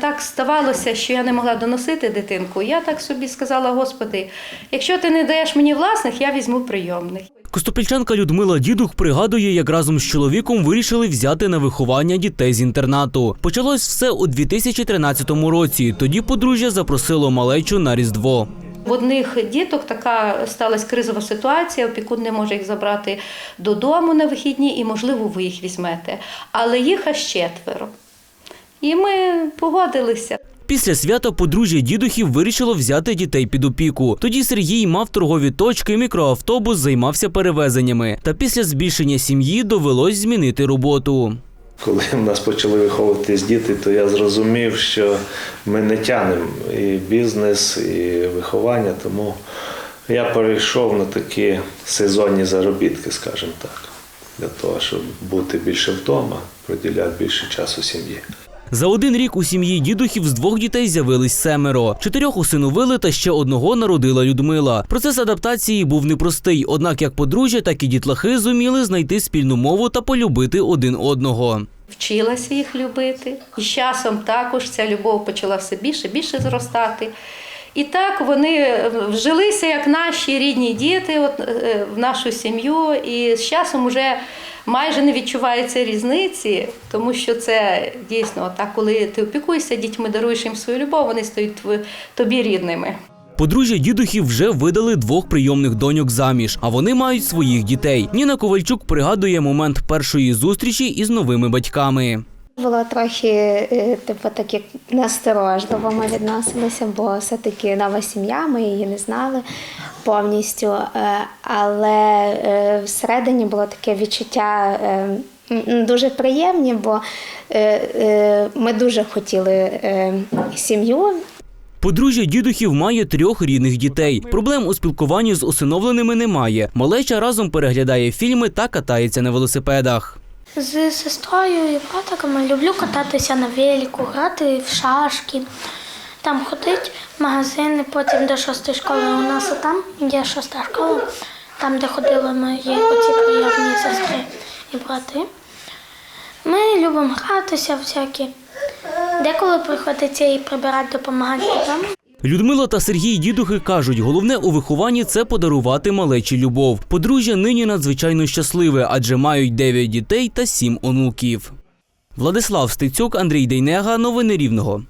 Так ставалося, що я не могла доносити дитинку. Я так собі сказала: Господи, якщо ти не даєш мені власних, я візьму прийомних. Костопільчанка Людмила Дідух пригадує, як разом з чоловіком вирішили взяти на виховання дітей з інтернату. Почалось все у 2013 році. Тоді подружжя запросило малечу на Різдво. В одних діток така сталася кризова ситуація, опікун не може їх забрати додому на вихідні, і, можливо, ви їх візьмете. Але їх аж четверо. І ми погодилися. Після свята подружжя дідухів вирішило взяти дітей під опіку. Тоді Сергій мав торгові точки, мікроавтобус, займався перевезеннями. Та після збільшення сім'ї довелось змінити роботу. Коли в нас почали виховуватись діти, то я зрозумів, що ми не тягнемо і бізнес, і виховання, тому я перейшов на такі сезонні заробітки, скажімо так, для того, щоб бути більше вдома, приділяти більше часу сім'ї. За один рік у сім'ї дідухів з двох дітей з'явились семеро. Чотирьох усиновили та ще одного народила Людмила. Процес адаптації був непростий, однак як подружжя, так і дітлахи зуміли знайти спільну мову та полюбити один одного. Вчилася їх любити. І з часом також ця любов почала все більше більше зростати. І так вони вжилися як наші рідні діти от, е, в нашу сім'ю. І з часом вже майже не відчувається різниці, тому що це дійсно так, коли ти опікуєшся дітьми, даруєш їм свою любов, вони стають тобі рідними. Подружжя дідухів вже видали двох прийомних доньок заміж, а вони мають своїх дітей. Ніна Ковальчук пригадує момент першої зустрічі із новими батьками. Було трохи, е, типу, так як насторожливо ми відносилися, бо все-таки нова сім'я, ми її не знали повністю. Е, Але е, всередині було таке відчуття дуже приємні, бо ми дуже хотіли сім'ю, Подружжя дідухів має трьох рідних дітей. Проблем у спілкуванні з усиновленими немає. Малеча разом переглядає фільми та катається на велосипедах. З сестрою і братиками люблю кататися на велику, грати в шашки, там ходить в магазини, потім до шостої школи. У нас там є шоста школа, там, де ходили мої оці приємні сестри і брати. Ми любимо гратися всякі. Деколи приходиться і прибирати, допомагати додому. Людмила та Сергій дідухи кажуть, головне у вихованні це подарувати малечі любов. Подружжя нині надзвичайно щасливе, адже мають дев'ять дітей та сім онуків. Владислав Стецюк, Андрій Дейнега. Новини Рівного.